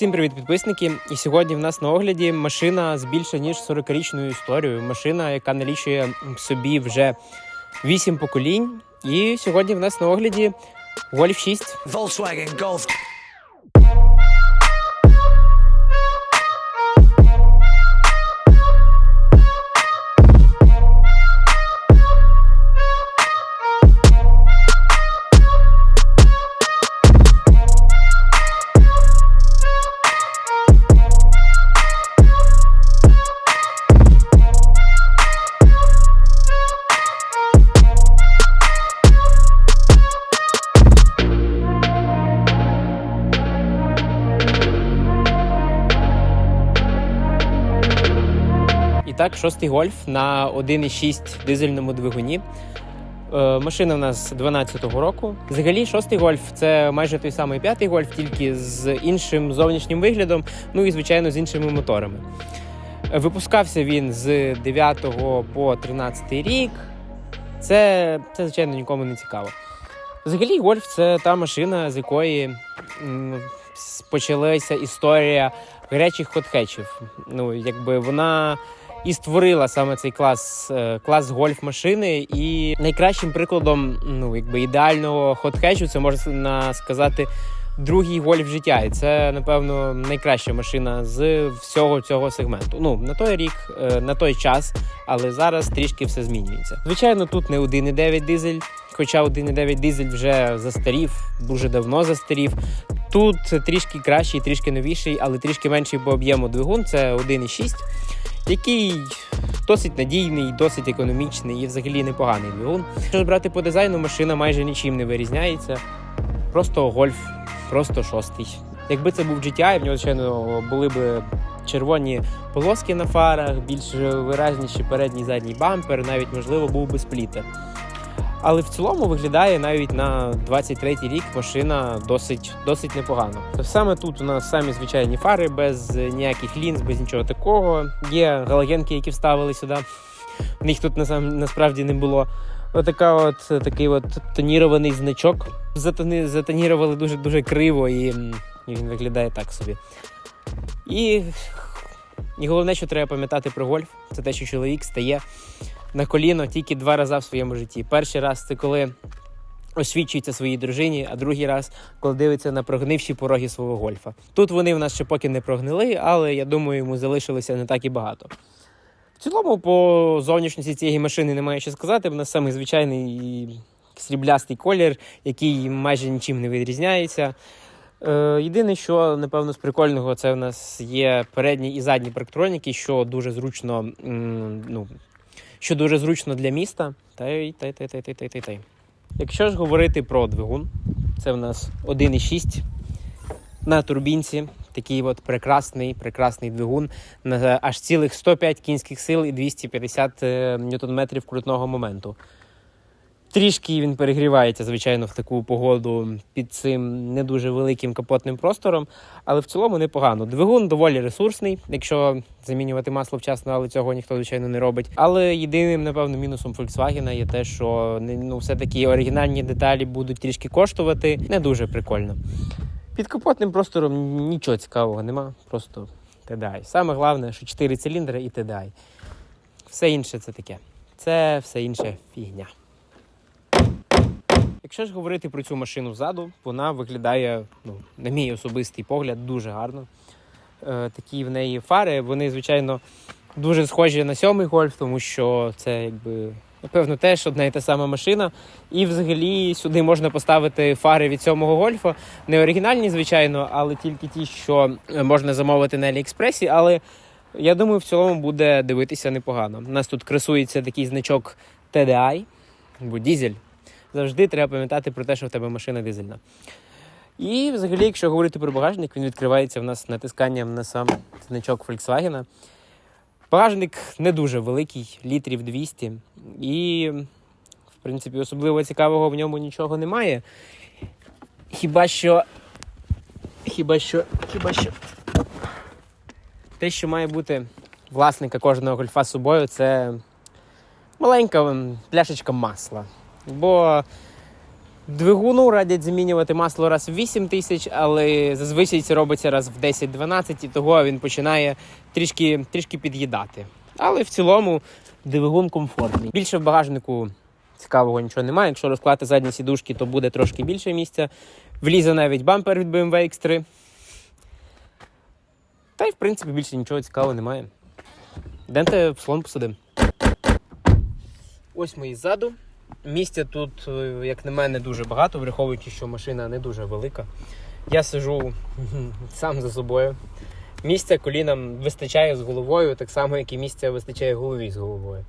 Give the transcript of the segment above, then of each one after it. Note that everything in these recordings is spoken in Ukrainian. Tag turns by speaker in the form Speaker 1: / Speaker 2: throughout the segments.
Speaker 1: Всім привіт, підписники! І сьогодні в нас на огляді машина з більше ніж 40-річною історією. Машина, яка налічує собі вже 8 поколінь. І сьогодні в нас на огляді Golf 6.
Speaker 2: Volkswagen Golf.
Speaker 1: Шостий гольф на 1,6 дизельному двигуні. Е, Машина в нас 12-го року. Взагалі, шостий гольф це майже той самий п'ятий гольф, тільки з іншим зовнішнім виглядом, ну і звичайно з іншими моторами. Випускався він з 9 по 13 рік. Це, це звичайно нікому не цікаво. Взагалі, гольф це та машина, з якої почалася історія гарячих хотхетчів. Ну, якби вона і створила саме цей клас, е, клас гольф-машини. І найкращим прикладом ну, якби ідеального хотхетчу це можна сказати. Другий гольф життя, і це напевно найкраща машина з всього цього сегменту. Ну на той рік, е, на той час, але зараз трішки все змінюється. Звичайно, тут не 1,9 дизель, хоча 1,9 дизель вже застарів, дуже давно застарів. Тут трішки кращий, трішки новіший, але трішки менший по об'єму двигун. Це 1,6, який досить надійний, досить економічний і взагалі непоганий двигун. Ж брати по дизайну, машина майже нічим не вирізняється. Просто гольф, просто шостий. Якби це був GTI, в нього, звичайно, були б червоні полоски на фарах, більш виразніші передній задній бампер, навіть можливо був би сплітер. Але в цілому виглядає навіть на 23-й рік машина досить, досить непогано. Саме тут у нас самі звичайні фари, без ніяких лінз, без нічого такого. Є галогенки, які вставили сюди. В них тут насправді не було. Отака от такий от тонірований значок. Затони, затонірували дуже дуже криво, і, і він виглядає так собі. І, і головне, що треба пам'ятати про гольф, це те, що чоловік стає на коліно тільки два рази в своєму житті. Перший раз це коли освічується своїй дружині, а другий раз, коли дивиться на прогнивші пороги свого гольфа. Тут вони в нас ще поки не прогнили, але я думаю, йому залишилося не так і багато. Цілому, по зовнішності цієї машини немає що сказати. Вона самий звичайний сріблястий колір, який майже нічим не відрізняється. Е, єдине, що напевно з прикольного, це в нас є передні і задні парктроніки, що дуже зручно, ну, що дуже зручно для міста. Та й та й та й та й та й та й. Якщо ж говорити про двигун, це в нас 1,6 на турбінці. Такий от прекрасний, прекрасний двигун на аж цілих 105 кінських сил і 250 е, ньютон-метрів крутного моменту. Трішки він перегрівається, звичайно, в таку погоду під цим не дуже великим капотним простором, але в цілому непогано. Двигун доволі ресурсний, якщо замінювати масло вчасно, але цього ніхто, звичайно, не робить. Але єдиним, напевно, мінусом Volkswagen є те, що ну, все-таки оригінальні деталі будуть трішки коштувати. Не дуже прикольно. Під капотним простором нічого цікавого нема, просто TDI. Саме головне, що 4 циліндри і TDI. Все інше це таке. Це все інше фігня. Якщо ж говорити про цю машину ззаду, вона виглядає, ну, на мій особистий погляд, дуже гарно. Е, такі в неї фари, вони, звичайно, дуже схожі на сьомий гольф, тому що це якби. Напевно, теж одна і та сама машина. І взагалі сюди можна поставити фари від сьомого гольфа. Не оригінальні, звичайно, але тільки ті, що е, можна замовити на Аліекспресі. Але я думаю, в цілому буде дивитися непогано. У нас тут красується такий значок TDI, або дізель завжди треба пам'ятати про те, що в тебе машина дизельна. І взагалі, якщо говорити про багажник, він відкривається в нас натисканням на сам значок Volkswagen. Багажник не дуже великий, літрів 200. І, в принципі, особливо цікавого в ньому нічого немає. Хіба що. Хіба що. Хіба що. Те, що має бути власника кожного гольфа з собою, це маленька пляшечка масла. Бо Двигуну радять замінювати масло раз в 8 тисяч, але зазвичай це робиться раз в 10-12, і того він починає трішки, трішки під'їдати. Але в цілому двигун комфортний. Більше в багажнику цікавого нічого немає. Якщо розклати задні сідушки, то буде трошки більше місця. Влізе навіть бампер від BMW X3. Та й в принципі більше нічого цікавого немає. Йдемте в салон посидимо. Ось ми і ззаду. Місця тут, е, як на мене, дуже багато, враховуючи, що машина не дуже велика. Я сижу сам за собою. Місця колінам вистачає з головою, так само, як і місця вистачає голові з головою.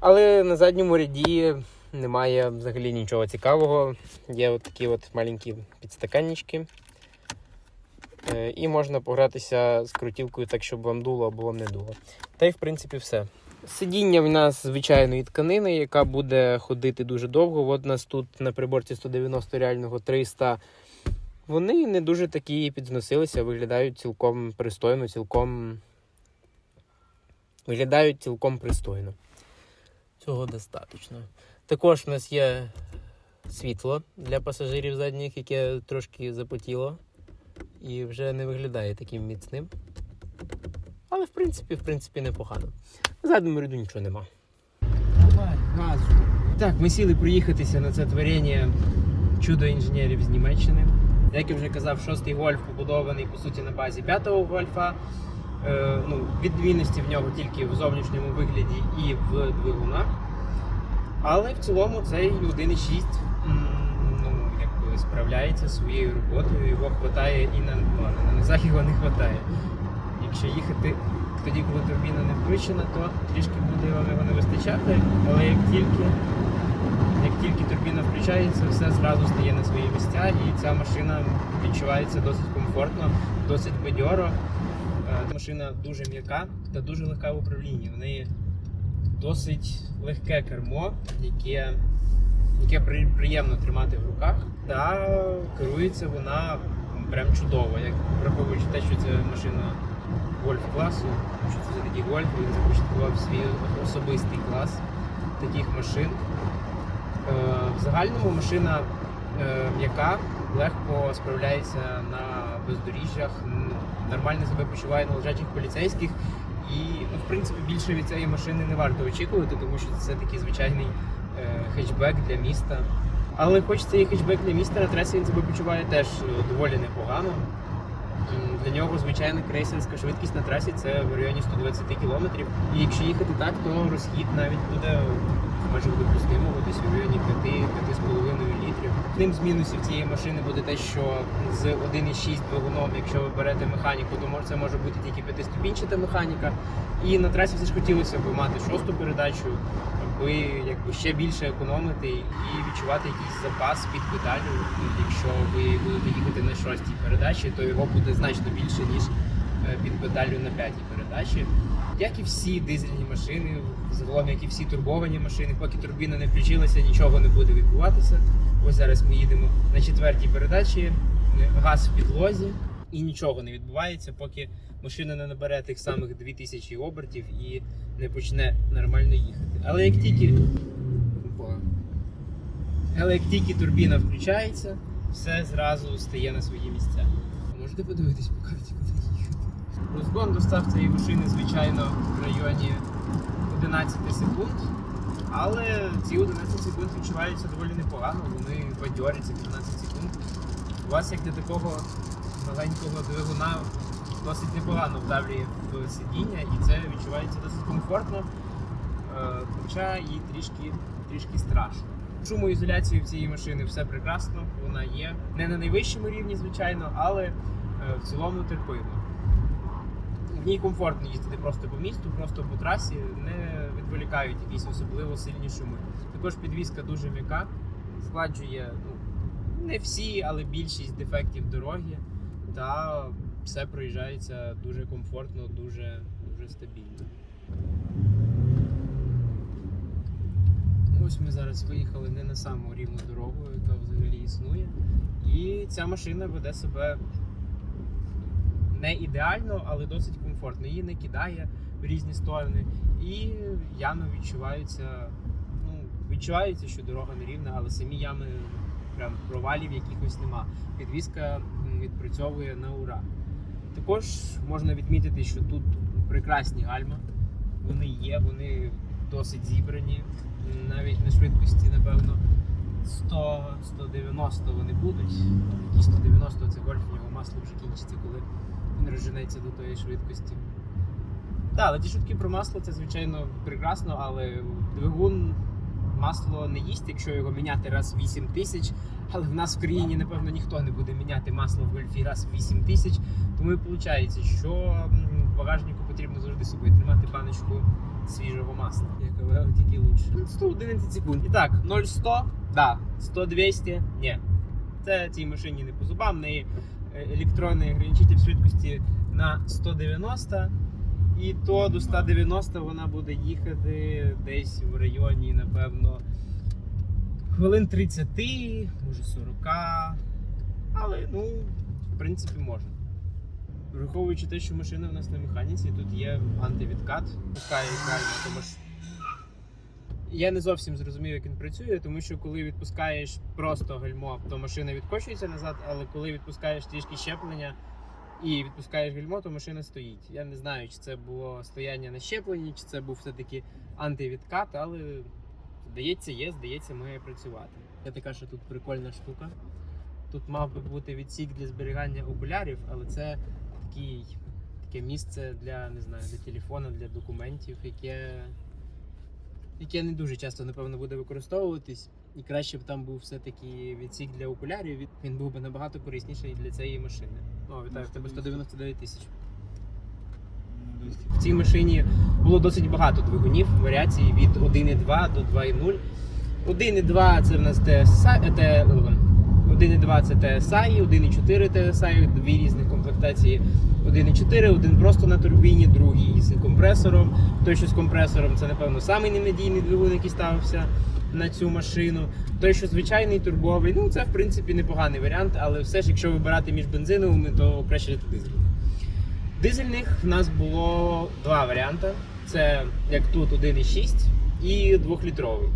Speaker 1: Але на задньому ряді немає взагалі нічого цікавого. Є от такі от маленькі підстаканнички. Е, І можна погратися з крутілкою так, щоб вам дуло або вам не дуло. Та й в принципі все. Сидіння в нас звичайної тканини, яка буде ходити дуже довго. От у нас тут на приборці 190 реального 300. Вони не дуже такі підзносилися, виглядають цілком пристойно, цілком. Виглядають цілком пристойно. Цього достатньо. Також в нас є світло для пасажирів задніх, яке трошки запотіло і вже не виглядає таким міцним. Але в принципі, в принципі, непогано. На задньому ряду нічого нема. Давай, газу. Так, ми сіли проїхатися на це творіння чудо інженерів з Німеччини. Як я вже казав, шостий гольф побудований по суті на базі п'ятого гольфа. Е, ну, відмінності в нього тільки в зовнішньому вигляді і в двигунах. Але в цілому цей 1.6 ну, справляється своєю роботою, його хватає і на, ну, на низах його не хватає. Якщо їхати тоді, коли турбіна не включена, то трішки буде його не вистачати, але як тільки, як тільки турбіна включається, все зразу стає на свої місця і ця машина відчувається досить комфортно, досить бадьоро. Е, Машина дуже м'яка та дуже легка в управлінні. В неї досить легке кермо, яке, яке приємно тримати в руках, та керується вона прям чудово, як враховуючи те, що це машина гольф класу, що це такий гольф, він започаткував свій особистий клас таких машин. Е, В загальному машина е, м'яка, легко справляється на бездоріжжях, нормально себе почуває на лежачих поліцейських. І, ну, в принципі, більше від цієї машини не варто очікувати, тому що це такий звичайний е, хетчбек для міста. Але хоч це і хетчбек для міста, на трасі він себе почуває теж доволі непогано. Для нього звичайна крейсерська швидкість на трасі це в районі 120 км. І якщо їхати так, то розхід навіть буде майже допустимого, десь в районі 5-5,5 літрів. Одним з мінусів цієї машини буде те, що з 1,6 двигуном, якщо ви берете механіку, то це може бути тільки п'ятиступінчата механіка. І на трасі все ж хотілося б мати шосту передачу, аби якби ще більше економити і відчувати якийсь запас під педалю. Якщо ви будете їхати на шостій передачі, то його буде значно більше, ніж е, під педалю на п'ятій передачі. Як і всі дизельні машини, загалом як і всі турбовані машини, поки турбіна не включилася, нічого не буде відбуватися. Ось зараз ми їдемо на четвертій передачі, е, газ в підлозі, і нічого не відбувається, поки машина не набере тих самих 2000 обертів і не почне нормально їхати. Але як тільки. Але як тільки турбіна включається, все зразу стає на свої місця. Можете подивитись по карті, куди їхати. Розгон достав цієї машини, звичайно, в районі 11 секунд. Але ці 11 секунд відчуваються доволі непогано, вони бадьорі ці 15 секунд. У вас як для такого маленького двигуна досить непогано вдавлює в сидіння і це відчувається досить комфортно, е, хоча і трішки, трішки страшно. Шумоізоляції в цієї машини все прекрасно, вона є. Не на найвищому рівні, звичайно, але е, в цілому терпимо. В ній комфортно їздити просто по місту, просто по трасі, не відволікають якісь особливо сильні шуми. Також підвізка дуже м'яка, згладжує ну, не всі, але більшість дефектів дороги. Та все проїжджається дуже комфортно, дуже, дуже стабільно. Ось ми зараз виїхали не на саму рівну дорогу, яка взагалі існує. І ця машина веде себе не ідеально, але досить комфортно. Її не кидає в різні сторони. І ями відчуваються. Ну, відчувається, що дорога нерівна, але самі ями прям провалів якихось нема. Підвізка відпрацьовує на ура. Також можна відмітити, що тут прекрасні гальма. Вони є, вони досить зібрані. Навіть на швидкості, напевно, 100-190 вони будуть. Які 190 це гольф, у нього масло вже кінчиться, коли він розженеться до тої швидкості. Так, але ті шутки про масло це звичайно прекрасно, але двигун масло не їсть, якщо його міняти раз 8 тисяч. Але в нас в країні, напевно, ніхто не буде міняти масло в гольфі раз в 8 тисяч. Тому і виходить, що в багажнику потрібно завжди собою тримати баночку свіжого масла. Яке тільки лучше. 111 секунд. І так, 0-100, да, 100-200, ні. Це цій машині не по зубам. В неї е, електронний ограничитель швидкості на 190. І то до 190 вона буде їхати десь в районі, напевно, хвилин 30, може 40. Але, ну, в принципі, можна. Враховуючи те, що машина в нас на механіці, тут є антивідкат, пускає ідеально, тому ж я не зовсім зрозумів, як він працює, тому що коли відпускаєш просто гальмо, то машина відкочується назад, але коли відпускаєш трішки щеплення і відпускаєш гальмо, то машина стоїть. Я не знаю, чи це було стояння на щепленні, чи це був все-таки антивідкат, але здається, є, здається, має працювати. Я така, що тут прикольна штука. Тут мав би бути відсік для зберігання окулярів, але це такий, таке місце для, не знаю, для телефона, для документів, яке, яке не дуже часто, напевно, буде використовуватись. І краще б там був все-таки відсік для окулярів. Він- був би набагато корисніший для цієї машини. О, вітаю, в тебе 199 тисяч. В цій машині було досить багато двигунів, варіацій від 1.2 до 2.0. 1.2 це в нас TSI, те, 1.2 це TSI, 1.4 TSI, дві різних комплектації. 1.4, один просто на турбіні, другий з компресором. Той, що з компресором, це, напевно, самий ненадійний двигун, який ставився на цю машину. Той, що звичайний турбовий, ну це в принципі непоганий варіант, але все ж, якщо вибирати між бензиновими, то краще взяти дизельний. Дизельних в нас було два варіанти. Це як тут 1,6 і 2-літровий.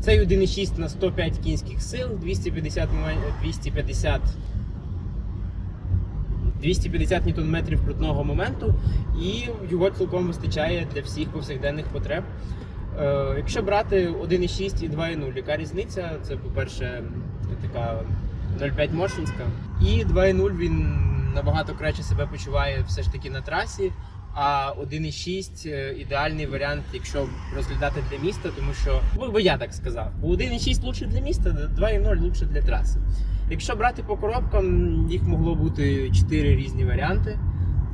Speaker 1: Цей 1,6 на 105 кінських сил, 250 250 250 ньютон-метрів крутного моменту, і його цілком вистачає для всіх повсякденних потреб. Е, якщо брати 1,6 і 2,0, яка різниця? Це, по-перше, така 0,5 мощницька. І 2,0 він набагато краще себе почуває все ж таки на трасі. А 1,6 е, ідеальний варіант, якщо розглядати для міста, тому що бо бо я так сказав, бо 1,6 лучше для міста, 2,0 лучше для траси. Якщо брати по коробкам, їх могло бути 4 різні варіанти.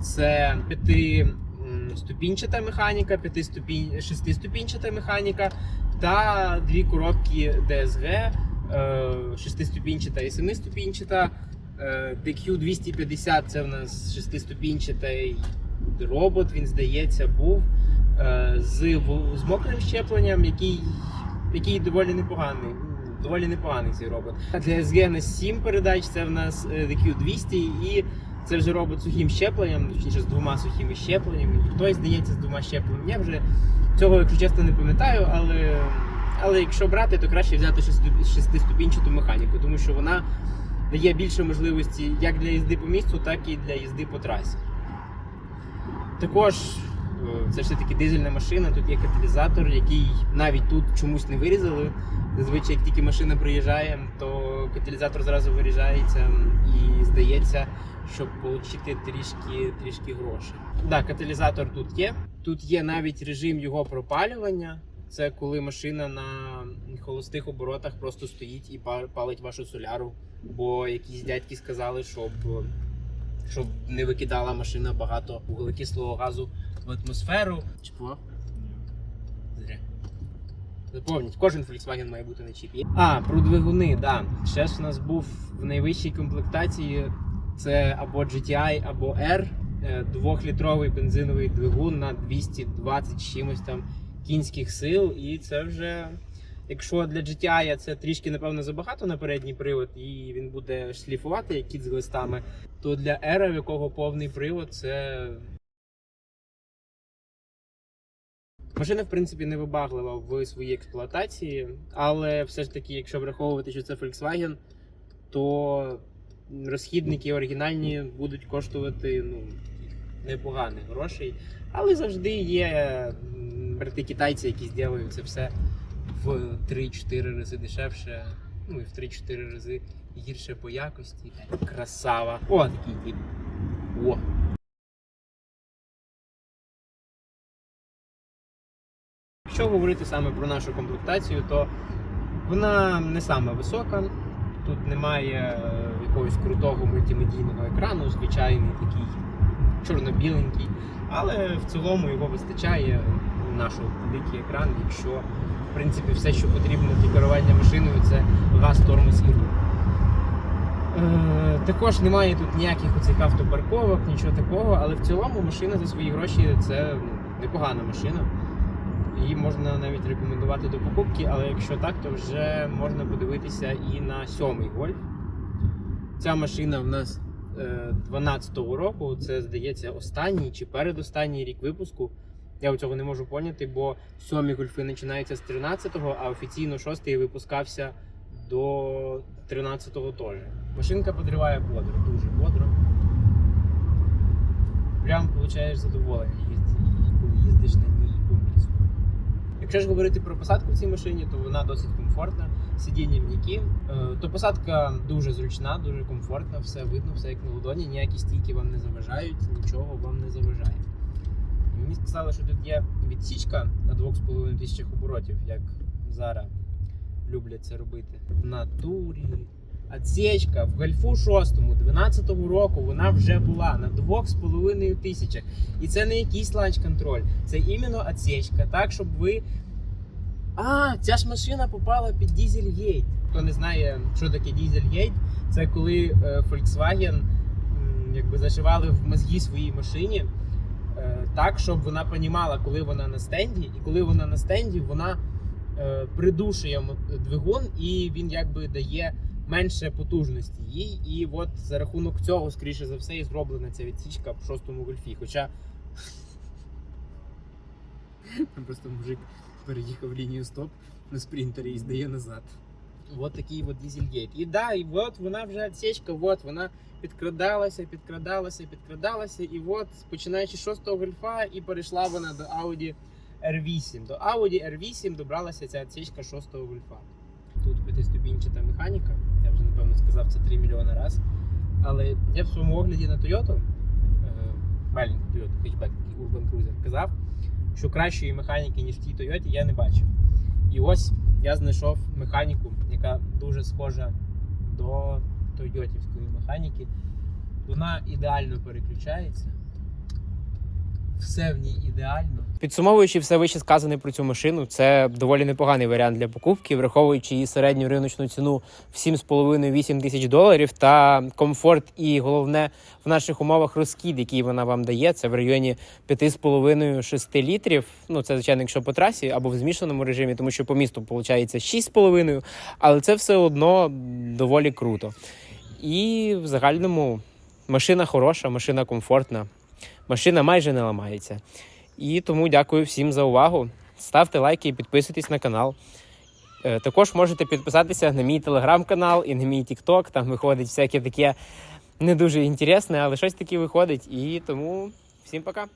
Speaker 1: Це 5-ступінчата механіка, 5 6-ступінчата механіка та дві коробки DSG, 6-ступінчата і 7-ступінчата. Е, DQ 250 це в нас 6-ступінчатий робот, він здається, був е, з, з мокрим щепленням, який, який доволі непоганий. Доволі непоганий цей робот. DSG на 7 передач, це в нас е, DQ 200 і це вже робот сухим щепленням, точніше з двома сухими щепленнями. Хтось здається з двома щепленнями. Я вже цього, якщо чесно, не пам'ятаю, але, але якщо брати, то краще взяти шести- шестиступінчату механіку, тому що вона дає більше можливості як для їзди по місту, так і для їзди по трасі. Також е, це ж таки дизельна машина, тут є каталізатор, який навіть тут чомусь не вирізали. Зазвичай, як тільки машина приїжджає, то каталізатор зразу виріжається і здається, щоб отримати трішки, трішки грошей. Так, каталізатор тут є. Тут є навіть режим його пропалювання. Це коли машина на холостих оборотах просто стоїть і па- палить вашу соляру. Бо якісь дядьки сказали, щоб, щоб не викидала машина багато вуглекислого газу в атмосферу. Чого? Зря. Запомніть, кожен Volkswagen має бути на чіпі. А, про двигуни, да. Ще ж у нас був в найвищій комплектації це або GTI, або R. е, Двохлітровий бензиновий двигун на 220 чимось там кінських сил. І це вже, якщо для GTI це трішки, напевно, забагато на передній привод, і він буде шліфувати як кіт з глистами, то для R, в якого повний привод, це Машина, в принципі, не вибаглива в своїй експлуатації, але все ж таки, якщо враховувати, що це Volkswagen, то розхідники оригінальні будуть коштувати ну, непоганих грошей. Але завжди є брати китайці, які зроблять це все в 3-4 рази дешевше, ну і в 3-4 рази гірше по якості. Красава. О, такий тип. О. Якщо говорити саме про нашу комплектацію, то вона не саме висока. Тут немає е, якогось крутого мультимедійного екрану, звичайний такий чорно-біленький. Але в цілому його вистачає наш великий екран, якщо в принципі все, що потрібно для керування машиною, це газ, тормоз і рух. Е, також немає тут ніяких оцих автопарковок, нічого такого, але в цілому машина за свої гроші це ну, непогана машина. Її можна навіть рекомендувати до покупки, але якщо так, то вже можна подивитися і на сьомий гольф. Ця машина в нас е, 12-го року, це здається останній чи передостанній рік випуску. Я цього не можу поняти, бо сьомі гольфи починаються з 13-го, а офіційно шостий випускався до 13-го теж. Машинка подриває бодро, дуже бодро. Прям получаєш задоволення, коли їздиш на ній по місту. Якщо ж говорити про посадку в цій машині, то вона досить комфортна. Сидіння м'які. Е, То посадка дуже зручна, дуже комфортна, все видно, все як на ладоні, ніякі стійки вам не заважають, нічого вам не заважає. Мені сказали, що тут є відсічка на 2,5 тисячах оборотів, як зараз люблять це робити. В натурі. Отсечка в гольфу 6 12-го року вона вже була на 2,5 тисячах. І це не якийсь ланч-контроль, це іменно отсечка, так, щоб ви. А, ця ж машина попала під Дізельгейт. Хто не знає, що таке Дізельгейт, це коли е, Volkswagen якби зашивали в мозги своїй машині так, щоб вона понімала, коли вона на стенді, і коли вона на стенді, вона е, придушує двигун, і він якби дає менше потужності їй. І от за рахунок цього, скоріше за все, і зроблена ця відсічка в шостому гольфі. Хоча просто мужик переїхав лінію стоп на спринтері і здає назад. От такий от дізельгейт. І да, і от вона вже відсічка, от вона підкрадалася, підкрадалася, підкрадалася, і от починаючи з шостого гольфа, і перейшла вона до Audi R8. До Audi R8 добралася ця відсічка шостого гольфа. Тут п'ятиступінчата механіка, я вже напевно сказав це 3 мільйони раз. Але я в своєму огляді на Toyota, е, маленьку Toyota, хетчбек, такий Urban Cruiser, казав, що кращої механіки, ніж в тій Toyota, я не бачив. І ось я знайшов механіку, яка дуже схожа до тойотівської механіки. Вона ідеально переключається. Все в ній ідеально. Підсумовуючи все вище сказане про цю машину, це доволі непоганий варіант для покупки, враховуючи її середню риночну ціну в 7,5-8 тисяч доларів та комфорт і головне в наших умовах розкид, який вона вам дає, це в районі 5,5-6 літрів. Ну це звичайно, якщо по трасі або в змішаному режимі, тому що по місту виходить 6,5, але це все одно доволі круто. І в загальному машина хороша, машина комфортна, машина майже не ламається. І тому дякую всім за увагу. Ставте лайки і підписуйтесь на канал. Е, Також можете підписатися на мій телеграм-канал і на мій тікток. Там виходить всяке таке не дуже інтересне, але щось таке виходить. І тому всім пока.